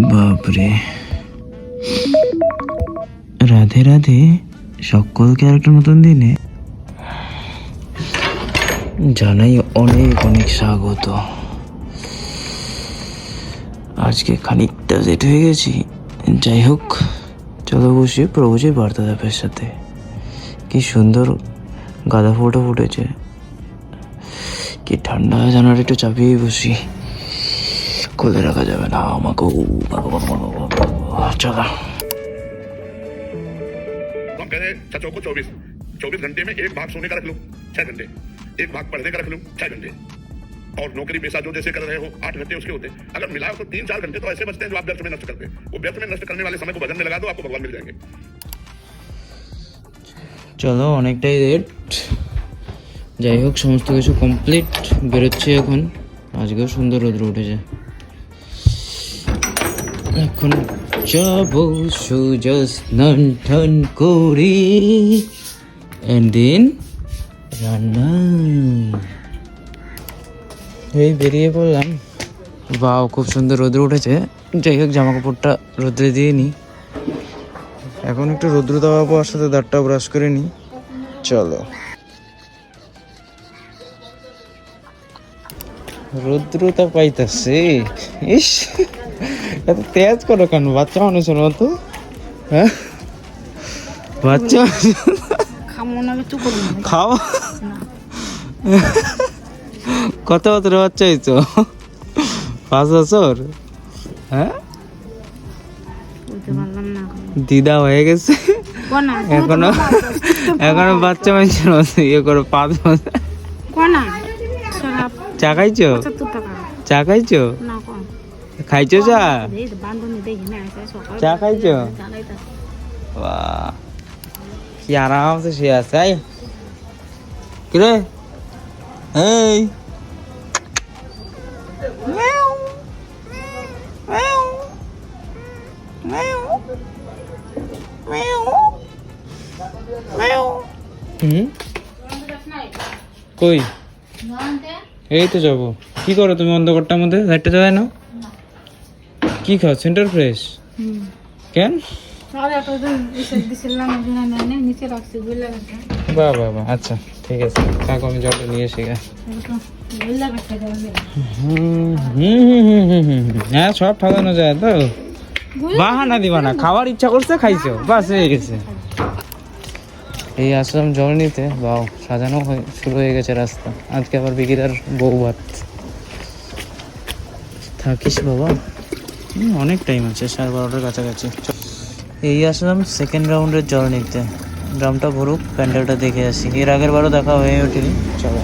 বাপরে। রাধে রাধে সকলকে আরেকটা নতুন দিনে। জানাই অনেক অনেক স্বাগত। আজকে খানিকটা লেট হয়ে গেছি। যাই হোক, চলো বসি প্রভুজি বার্তাদাপের সাথে। কি সুন্দর গাঁদা ফুটো ফুটেছে। কি ঠান্ডা জানার একটু চাপিয়ে বসি। খুলে রাখা যাবে না আমাকে চলো तो हम कह रहे हैं चाचा को चौबीस चौबीस घंटे में एक भाग सोने का रख लो छह घंटे एक भाग पढ़ने का रख लो छह घंटे और नौकरी पेशा जो जैसे कर रहे हो आठ घंटे उसके होते अगर मिलाओ तो तीन चार घंटे तो ऐसे बचते हैं जो आप व्यर्थ में नष्ट करते हैं वो व्यर्थ में नष्ट करने वाले समय को भजन में लगा दो आपको भगवान मिल जाएंगे চলো অনেকটাই লেট যাই হোক সমস্ত কিছু কমপ্লিট বেরোচ্ছে এখন আজকেও সুন্দর রোদ্র উঠেছে এখন যাব সোজা স্নান টান করি রান্না। এই বেরিয়ে পড়লাম। বাও খুব সুন্দর রোদ্র উঠেছে। যাই হোক জামা কাপড়টা রোদ্রে দিয়ে নিই। এখন একটু রৌদ্র দেওয়া পাওয়ার সাথে দাঁতটা ব্রাশ করে নিই। চলো। রৌদ্রতা পাইতাছে। ইস। এত তেজ করো কেন? বাচ্চা মানুষের মতো হ্যাঁ? বাচ্চা খাও। কত বছর বাচ্চা হয়েছো? পাঁচ বছর? হ্যাঁ? দিদা হয়ে গেছে। এখনও এখনও বাচ্চা মানুষের মতো ইয়ে করো পাঁচ বছর। চা খাইছো? চা খাইছো? খাইছো চা? চা খাইছো? কি আরামসে শুয়ে আছে কিরে? এই। হুম? কই? এই তো যাব। কি করো তুমি অন্ধকারটার মধ্যে? লাইটটা জ্বালায় না কি খাও? সেন্টার ফ্রেশ কেন? বাহ বাহ বাহ আচ্ছা ঠিক আছে। কাকু আমি জলটা নিয়ে এসে। হ্যাঁ সব ঠাকানো যায় তো। বাহানা দিবা না খাওয়ার ইচ্ছা করছে খাইছো। বাস হয়ে গেছে। এই আসলাম জল নিতে। বাও সাজানো হয়ে- শুরু হয়ে গেছে রাস্তা। আজকে আবার বিকিদার বউ ভাত। থাকিস বাবা। অনেক টাইম আছে, সাড়ে বারোটার কাছাকাছি। এই আসলাম সেকেন্ড রাউন্ডের জল নিতে। ড্রামটা ভরুক, প্যান্ডেলটা দেখে আসি। এর আগের বারও দেখা হয়ে ওঠেনি, চলো।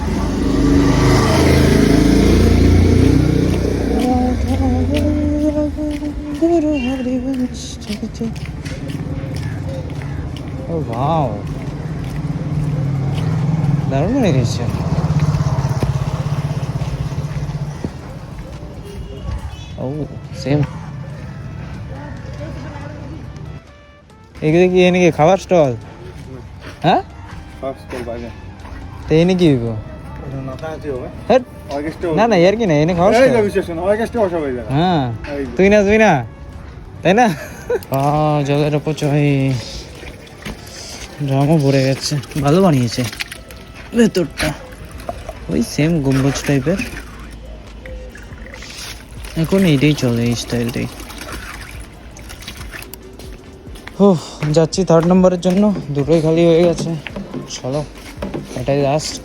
ও ও সেম এগুলো কি এনে কি খাবার স্টল? হ্যাঁ? তো এনে কি হইব? না না ইয়ার কি না এনে stall। হ্যাঁ। তুই না তুই না। তাই না? জলের ওপর চই রঙও ভরে গেছে। ভালো বানিয়েছে। ভেতরটা। ওই সেম গম্বুজ টাইপের এখন এইটাই চলে এই স্টাইলটাই ও যাচ্ছি থার্ড নম্বরের জন্য। দুটোই খালি হয়ে গেছে। চলো, এটাই লাস্ট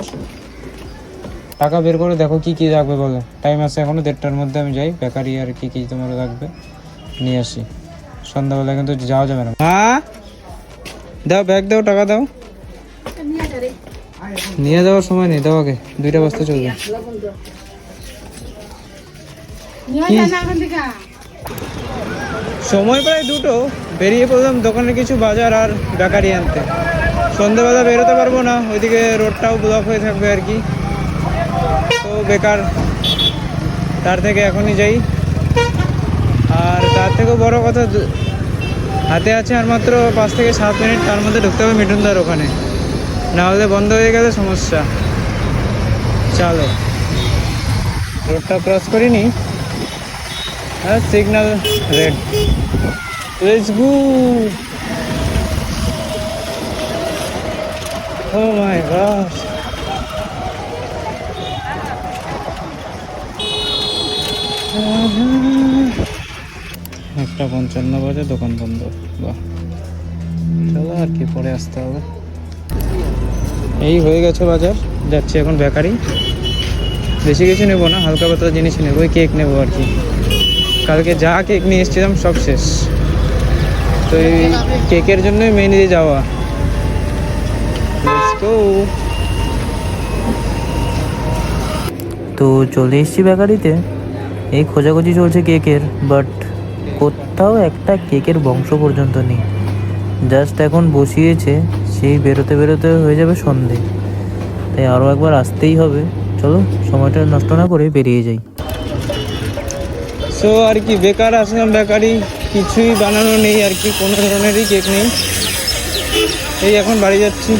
টাকা বের করে দেখো কি কি লাগবে বলে। টাইম আছে এখনও দেড়টার মধ্যে আমি যাই। বেকারি আর কি কি তোমার লাগবে নিয়ে আসি। সন্ধ্যাবেলা কিন্তু যাওয়া যাবে না। হ্যাঁ দাও ব্যাগ দাও, টাকা দাও। নিয়ে যাওয়ার সময় নেই, দাও আগে। দুইটা বস্তা চলবে। সময় প্রায় দুটো। বেরিয়ে পড়লাম দোকানে কিছু বাজার আর বেকারি আনতে। সন্ধ্যেবেলা বেরোতে পারব না, ওইদিকে রোডটাও ব্লক হয়ে থাকবে আর কি। তো বেকার, তার থেকে এখনই যাই। আর তার থেকেও বড় কথা হাতে আছে আর মাত্র পাঁচ থেকে সাত মিনিট, তার মধ্যে ঢুকতে হবে মিঠুনদার ওখানে। না হলে বন্ধ হয়ে গেলে সমস্যা। চলো। রোডটা ক্রস করিনি। হ্যাঁ signal red let's go oh my god একটা পঞ্চান্ন বাজে, দোকান বন্ধ। বাহ। চলো আর কি, পরে আসতে হবে। এই হয়ে গেছে বাজার। যাচ্ছি এখন বেকারি। বেশি কিছু নেব না, হালকা পাতলা জিনিস নেব কেক নেব আর কি। কালকে যা কেক নিয়ে এসেছিলাম, সব শেষ। তো এই কেকের জন্যই মেনলি যাওয়া। তো চলে এসেছি বেকারিতে। এই খোঁজাখুঁজি চলছে কেকের বাট কোথাও একটা কেকের বংশ পর্যন্ত নেই। জাস্ট এখন বসিয়েছে সেই বেরোতে বেরোতে হয়ে যাবে সন্ধে। তাই আরও একবার আসতেই হবে। চলো সময়টা নষ্ট না করে বেরিয়ে যাই। সো আর কি বেকার আসলাম বেকারি। কিছুই বানানো নেই আর কি, কোনো ধরনেরই কেক নেই। এই এখন বাড়ি যাচ্ছি।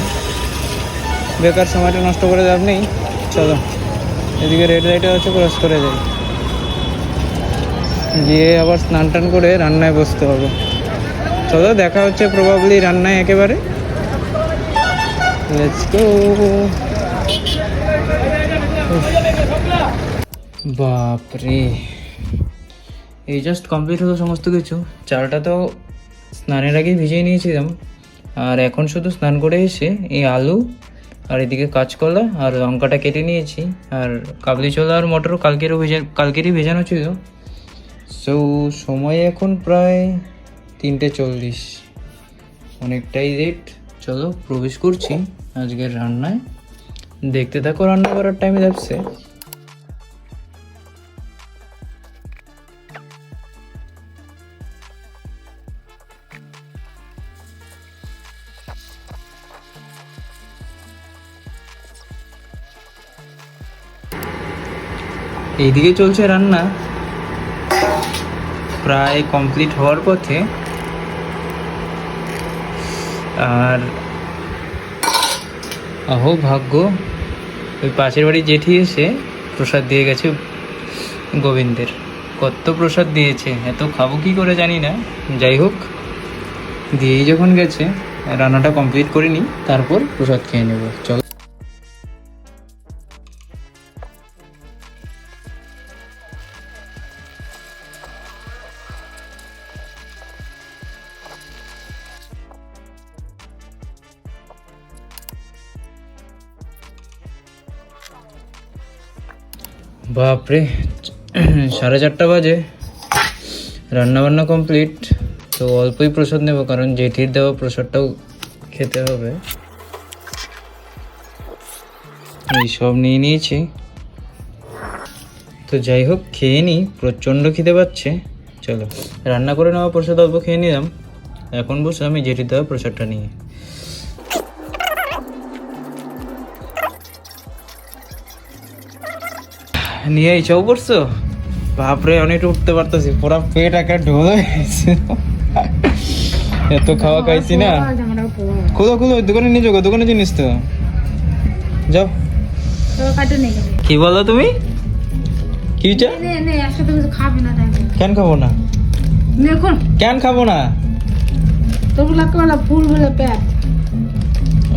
বেকার সময়টা নষ্ট করে লাভ নেই। চলো, এদিকে রেড লাইটে আছে ক্রস করে যাই গিয়ে আবার স্নান টান করে রান্নায় বসতে হবে। চলো, দেখা হচ্ছে প্রবাবলি রান্নায় একেবারে। বাপরে। এই জাস্ট কমপ্লিট হলো সমস্ত কিছু। চালটা তো স্নানের আগেই ভিজিয়ে নিয়েছিলাম। আর এখন শুধু স্নান করে এসে এই আলু আর এদিকে কাঁচকলা আর লঙ্কাটা কেটে নিয়েছি। আর কাবলি ছোলা আর মটর কালকেরও ভেজা কালকেরই ভেজানো ছিল। সো সময় এখন প্রায় তিনটে চল্লিশ। অনেকটাই লেট চলো প্রবেশ করছি আজকের রান্নায়। দেখতে থাকো রান্না করার টাইমে যাচ্ছে এইদিকে চলছে রান্না। প্রায় কমপ্লিট হওয়ার পথে আর আহো ভাগ্য, ওই পাশের বাড়ি জেঠি এসে প্রসাদ দিয়ে গেছে গোবিন্দের। কত প্রসাদ দিয়েছে, এত খাব কি করে জানি না। যাই হোক, দিয়েই যখন গেছে, রান্নাটা কমপ্লিট করে নিই, তারপর প্রসাদ খেয়ে নেব। চল। বাপরে, সাড়ে চারটা বাজে। রান্না বান্না কমপ্লিট তো অল্পই প্রসাদ নেব, কারণ জেঠির দেওয়া প্রসাদটাও খেতে হবে। এই সব নিয়ে নিয়েছি। তো যাই হোক, খেয়ে নিই প্রচণ্ড খিদে পাচ্ছে। চলো, রান্না করে নেওয়া প্রসাদ অল্প খেয়ে নিলাম। এখন বসে আমি জেঠির দেওয়া প্রসাদটা নিয়ে। নিয়ে চৌ পড়ছো? বাপরে অনেকটা উঠতে পারতেছি। পুরা পেট একটা ঢোল এত খাওয়া খাইছি না। খুলো খুলো দোকানে নিয়ে যাও দোকানে জিনিস তো। যাও। কাটে কি বলো তুমি? কি না কেন খাব না? কেন খাব না?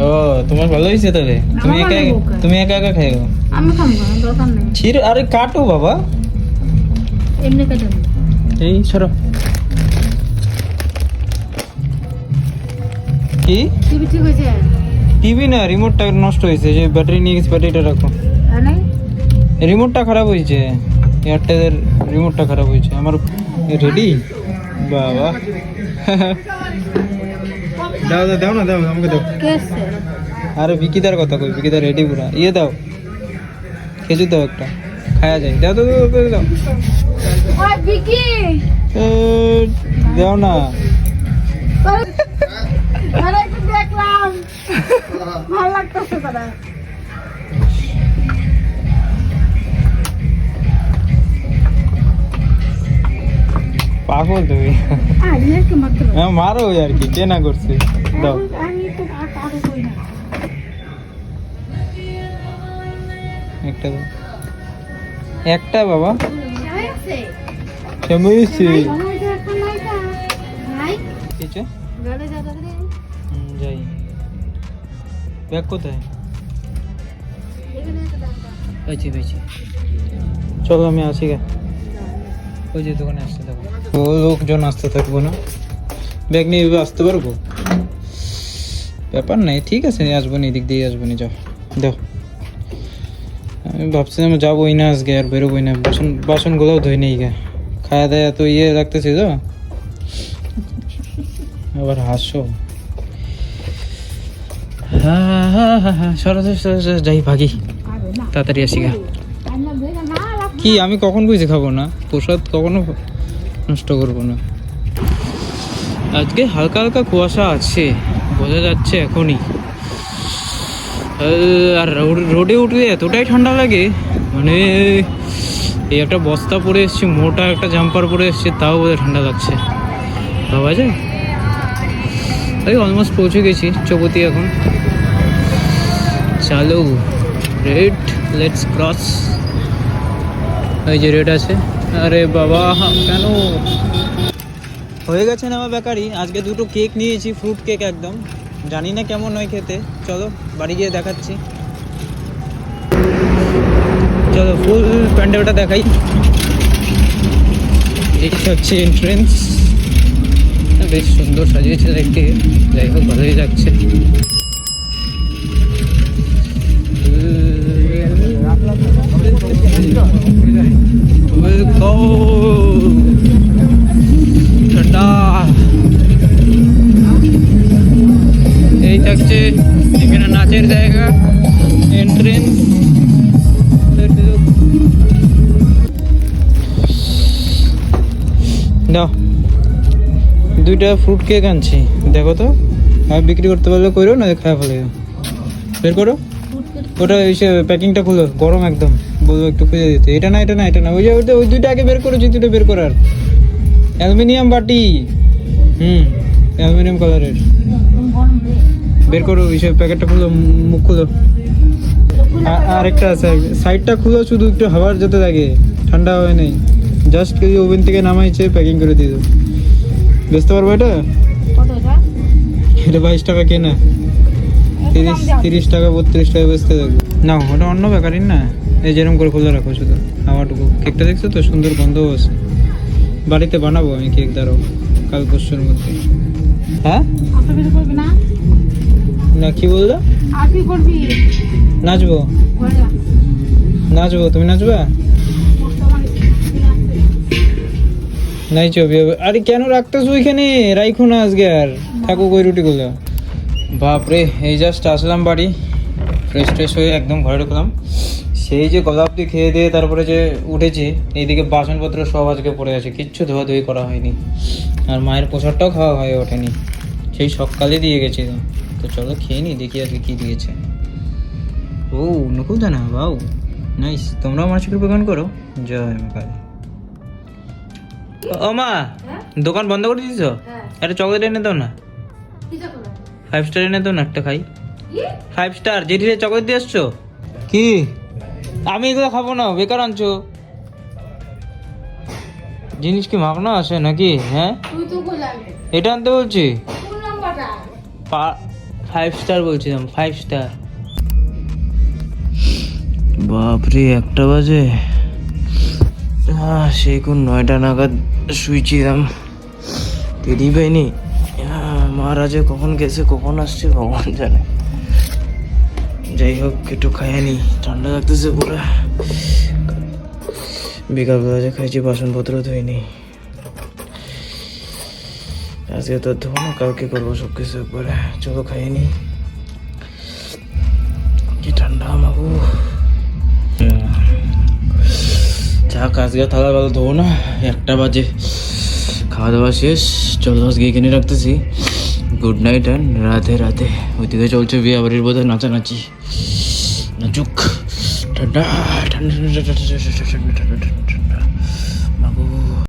ও, তোমার ভালো হয়েছে তাহলে? তুমি একা তুমি একা একা খাইও। আমি খাব না দরকার নেই। ছির আরে কাটো বাবা। এমনি কেটে এই সরো। কি? টিভি ঠিক হয়েছে? টিভি না রিমোটটা নষ্ট হয়েছে যে ব্যাটারি নিয়ে গেছে ব্যাটারিটা রাখো। রিমোটটা খারাপ হয়েছে। এয়ারটেলের রিমোটটা খারাপ হয়েছে। আমার রেডি বাবা। দাও দাও দাও না দাও আমাকে দাও। আরে বিকিদার কথা কই? বিকিদার রেডি পুরা। ইয়ে দাও। খেজুর দাও একটা। খায়া যায়। দাও দাও দাও, দাও, না। দেখলাম। ভালো লাগতেছে তারা পাগল তুমি। মাত্র? হ্যাঁ মারো আর কি কে না করছে দাও। একটা একটা বাবা? কেমন কিছু যাই। ব্যাগ কোথায়? পেয়েছি পেয়েছি চলো আমি আসি গে। ওই যে দোকানে আসতে থাকব ও লোকজন আসতে থাকব না। ব্যাগ নিয়ে আসতে পারব? ব্যাপার নাই ঠিক আছে আসব নি এদিক দিয়ে আসব নি যাও। দাও। আমি ভাবছিলাম যাবোই না আজকে, আর বেরোবোই না। বাসন, বাসনগুলোও ধুই নেই গে। খাওয়া দাওয়া তো ইয়ে রাখতেছি তো। আবার হাসো। হ্যাঁ হ্যাঁ হ্যাঁ হ্যাঁ সরাসরি যাই ভাগি। তাড়াতাড়ি আসি গা। কি, আমি কখন বুঝে খাব না? প্রসাদ কখনো নষ্ট করব না। আজকে হালকা হালকা কুয়াশা আছে, বোঝা যাচ্ছে এখনই। আর রোড- রোডে উঠলে এতটাই ঠান্ডা লাগে। মানে এই একটা বস্তা পরে এসছি, মোটা একটা জাম্পার পরে এসছি, তাও বোধহয় ঠান্ডা লাগছে। ভাবা যায়? এই অলমোস্ট পৌঁছে গেছি, চৌপতি এখন। চালু। রেড লেটস ক্রস ওই যে রেট আছে। আরে বাবা, কেন? হয়ে গেছে না আমার বেকারি? আজকে দুটো কেক নিয়েছি, ফ্রুট কেক একদম। জানি না কেমন হয় খেতে। চলো, বাড়ি গিয়ে দেখাচ্ছি। চলো ফুল প্যান্ডেলটা দেখাই। এই হচ্ছে এন্ট্রেন্স বেশ সুন্দর সাজিয়েছে দেখতে। যাই হোক, ভালোই লাগছে। এই থাকছে। এখানে নাচের জায়গা এন্ট্রেন্স দাও। দুইটা ফ্রুট কেক আনছি। দেখো তো, আর বিক্রি করতে পারলে করো না খাওয়া ফেলে বের করো। ওটা ওই প্যাকিংটা খুলো, গরম একদম। বলব একটু খুঁজে দিতে। এটা না এটা না এটা না। ওই যে ওইটা ওই দুইটা আগে বের করো যে দুটো বের করার। অ্যালুমিনিয়াম বাটি। হুম, অ্যালুমিনিয়াম কালারের। বের করো ওই সব প্যাকেটটা খুলো মুখ খুলো। আ- আর একটা আছে সাইডটা খুলো শুধু একটু হাওয়ার যেতে লাগে ঠান্ডা হয় নাই। জাস্ট কেজি ওভেন থেকে নামাইছে প্যাকিং করে দিয়ে দেবো বেচতে পারব এটা? এটা? বাইশ টাকা কেনা। তিরিশ তিরিশ টাকা বত্রিশ টাকা বেচতে থাকব। না ওটা অন্য বেকারির না। এই যেরকম করে খুলে রাখো শুধু হাওয়াটুকু। কেকটা দেখছ তো? সুন্দর গন্ধও আছে। বাড়িতে বানাবো আমি কেক দাঁড়াও কাল পরশুর মধ্যে। হ্যাঁ? না কি বলল? নাচবো? নাচবো তুমি নাচবা? নাই ছবি হবে। আরে কেন রাখতেছো ওইখানে? রাইখো না আজকে আর। থাকুক ওই রুটিগুলো বাপরে এই জাস্ট আসলাম বাড়ি। ফ্রেশ ট্রেশ হয়ে একদম ঘরে ঢুকলাম। সেই যে গলাপটি খেয়ে দিয়ে তারপরে যে উঠেছি এইদিকে বাসনপত্র সব আজকে পড়ে আছে। কিচ্ছু ধোয়াধুয়ি করা হয়নি। আর মায়ের প্রসাদটাও খাওয়া হয়ে ওঠেনি। সেই সকালে দিয়ে গেছি। তো। চলো খেয়ে নি দেখি আজকে কী দিয়েছে। ও নকুল দানা বাউ নাইস তোমরাও মাছের দোকান করো। জয় মা কালী। ও মা হ্যাঁ? দোকান বন্ধ করে দিয়েছ? হ্যাঁ। একটা চকলেট এনে দাও না। ফাইভ স্টার এনে দাও না একটা খাই। ফাইভ স্টার জেঠিরে চকলেট দিয়ে আসছো কি? আমি এগুলো খাব না বেকার আনছো। জিনিস কি মাগনা আসে নাকি? হ্যাঁ? এটা আনতে বলছি। ফাইভ স্টার বলছিলাম ফাইভ স্টার বাপরে, একটা বাজে। সেই কোন নয়টা নাগাদ শুয়েছিলাম টেরি পাইনি। মহারাজে কখন গেছে, কখন আসছে, ভগবান জানে। যাই হোক, একটু খাইনি ঠান্ডা লাগতেছে পুরো। বিকালবেলা যে খাইছি, বাসনপত্র ধুইনি। আজকে তো ধোনো কালকে করব সব কিছু একবারে চলো খাইনি কি ঠান্ডা মাগু যাক আজকে থাকা গেল ধোবো না একটা বাজে খাওয়া দাওয়া শেষ চলো আজকে এখানে রাখতেছি good night and Radhe Radhe ওইদিকে চলছে বিয়ে বাড়ির বোধহয় নাচানাচি নাচুক ঠান্ডা ঠান্ডা ঠান্ডা ঠান্ডা ঠান্ডা ঠান্ডা ঠান্ডা